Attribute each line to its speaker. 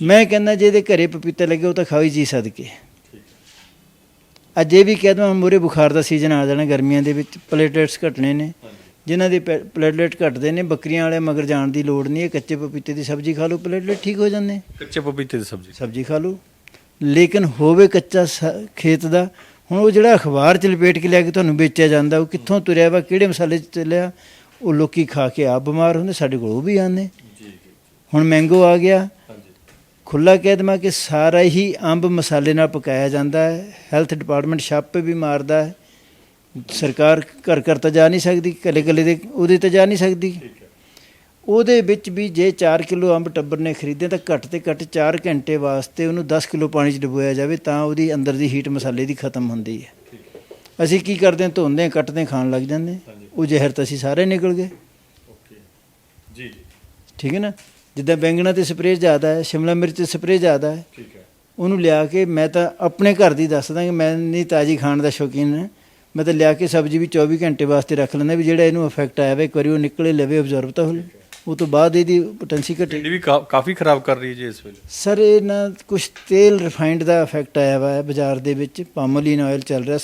Speaker 1: ਮੈਂ ਕਹਿੰਦਾ ਜੇ ਇਹਦੇ ਘਰੇ ਪਪੀਤਾ ਲੱਗੇ ਉਹ ਤਾਂ ਖਾਓ ਜੀ ਸਦਕੇ। ਅੱਜ ਇਹ ਵੀ ਕਹਿ ਦਵਾਂ ਮੂਰੇ ਬੁਖਾਰ ਦਾ ਸੀਜ਼ਨ ਆ ਜਾਣਾ ਗਰਮੀਆਂ ਦੇ ਵਿੱਚ ਪਲੇਟਲੇਟਸ ਘਟਣੇ ਨੇ। ਜਿਨ੍ਹਾਂ ਦੇ ਪਲੇਟਲੇਟ ਘਟਦੇ ਨੇ ਬੱਕਰੀਆਂ ਵਾਲੇ ਮਗਰ ਜਾਣ ਦੀ ਲੋੜ ਨਹੀਂ ਹੈ ਕੱਚੇ ਪਪੀਤੇ ਦੀ ਸਬਜ਼ੀ ਖਾ ਲਓ ਪਲੇਟਲੇਟ ਠੀਕ ਹੋ ਜਾਂਦੇ।
Speaker 2: ਕੱਚੇ ਪਪੀਤੇ ਦੀ ਸਬਜ਼ੀ।
Speaker 1: ਸਬਜ਼ੀ ਖਾ ਲਓ। ਲੇਕਿਨ ਹੋਵੇ ਕੱਚਾ ਖੇਤ ਦਾ ਹੁਣ ਉਹ ਜਿਹੜਾ ਅਖਬਾਰ ਚ ਲਪੇਟ ਕੇ ਲਿਆ ਕੇ ਤੁਹਾਨੂੰ ਵੇਚਿਆ ਜਾਂਦਾ ਉਹ ਕਿੱਥੋਂ ਤੁਰਿਆ ਵਾ ਕਿਹੜੇ ਮਸਾਲੇ ਚ ਚੱਲਿਆ ਉਹ ਲੋਕੀ ਖਾ ਕੇ ਆਪ ਬਿਮਾਰ ਹੁੰਦੇ ਸਾਡੇ ਕੋਲ ਉਹ ਵੀ ਆਉਂਦੇ। ਹੁਣ ਮੈਂਗੋ ਆ ਗਿਆ ਖੁੱਲਾ ਕਹਿ ਦੇਵਾਂ ਕਿ ਸਾਰਾ ਹੀ ਅੰਬ ਮਸਾਲੇ ਨਾਲ ਪਕਾਇਆ ਜਾਂਦਾ ਹੈ। ਹੈਲਥ ਡਿਪਾਰਟਮੈਂਟ ਛਾਪੇ ਵੀ ਮਾਰਦਾ ਹੈ। ਸਰਕਾਰ ਘਰ ਘਰ ਤਾਂ ਜਾ ਨਹੀਂ ਸਕਦੀ ਕੱਲੇ ਕੱਲੇ ਦੇ ਉਹਦੇ ਤੇ ਜਾ ਨਹੀਂ ਸਕਦੀ। ਉਹਦੇ ਵਿੱਚ ਵੀ ਜੇ 4 ਕਿਲੋ ਅੰਬ ਟੱਬਰ ਨੇ ਖਰੀਦੇ ਤਾਂ ਘੱਟ ਤੇ ਘੱਟ 4 ਘੰਟੇ ਵਾਸਤੇ ਉਹਨੂੰ 10 ਕਿਲੋ ਪਾਣੀ 'ਚ ਡੁਬੋਇਆ ਜਾਵੇ ਤਾਂ ਉਹਦੀ ਅੰਦਰ ਦੀ ਹੀਟ ਮਸਾਲੇ ਦੀ ਖਤਮ ਹੁੰਦੀ ਹੈ। ਅਸੀਂ ਕੀ ਕਰਦੇ ਹਾਂ? ਧੋਂਦੇ ਹਾਂ ਕੱਟਦੇ ਹਾਂ, ਖਾਣ ਲੱਗ ਜਾਂਦੇ ਹਾਂ। ਉਹ ਜ਼ਹਿਰ ਤਾਂ ਅਸੀਂ ਸਾਰੇ ਨਿਕਲ ਗਏ।
Speaker 2: ਓਕੇ। ਜੀ।
Speaker 1: ਠੀਕ ਹੈ ਨਾ? ਜਿੱਦਾਂ ਬੈਂਗਣਾ ਤੇ ਸਪਰੇਅ ਜ਼ਿਆਦਾ ਹੈ ਸ਼ਿਮਲਾ ਮਿਰਚ ਤੇ ਸਪਰੇਅ ਜ਼ਿਆਦਾ ਹੈ
Speaker 2: ਠੀਕ ਹੈ।
Speaker 1: ਉਹਨੂੰ ਲਿਆ ਕੇ ਮੈਂ ਤਾਂ ਆਪਣੇ ਘਰ ਦੀ ਦੱਸਦਾ ਕਿ ਮੈਂ ਨਹੀਂ ਤਾਜੀ ਖਾਣ ਦਾ ਸ਼ੌਕੀਨ ਹਾਂ। ਮੈਂ ਤਾਂ ਲਿਆ ਕੇ ਸਬਜ਼ੀ ਵੀ 24 ਘੰਟੇ ਵਾਸਤੇ ਰੱਖ ਲੈਂਦਾ ਵੀ ਜਿਹੜਾ ਇਹਨੂੰ ਇਫੈਕਟ ਆਇਆ ਵਾ ਇੱਕ ਵਾਰੀ ਉਹ ਨਿਕਲੇ ਲਵੇ ਅਬਜ਼ਰਵ ਤਾਂ ਹੋ। ਲਵੇ ਉਹ ਤੋਂ ਬਾਅਦ ਇਹਦੀ ਪੋਟੈਂਸੀ ਘਟੇ।
Speaker 2: ਭਿੰਡੀ ਵੀ ਕਾਫੀ ਖਰਾਬ ਕਰ ਰਹੀ ਹੈ ਜੀ ਇਸ ਵੇਲੇ।
Speaker 1: ਸਰ ਇਹ ਨਾ ਕੁਝ ਤੇਲ ਰਿਫਾਈਨਡ ਦਾ ਇਫੈਕਟ ਆਇਆ ਵਾ ਹੈ ਬਾਜ਼ਾਰ ਦੇ ਵਿੱਚ ਪਾਮੋਲੀਨ ਆਇਲ ਚੱਲ ਰਿਹਾ।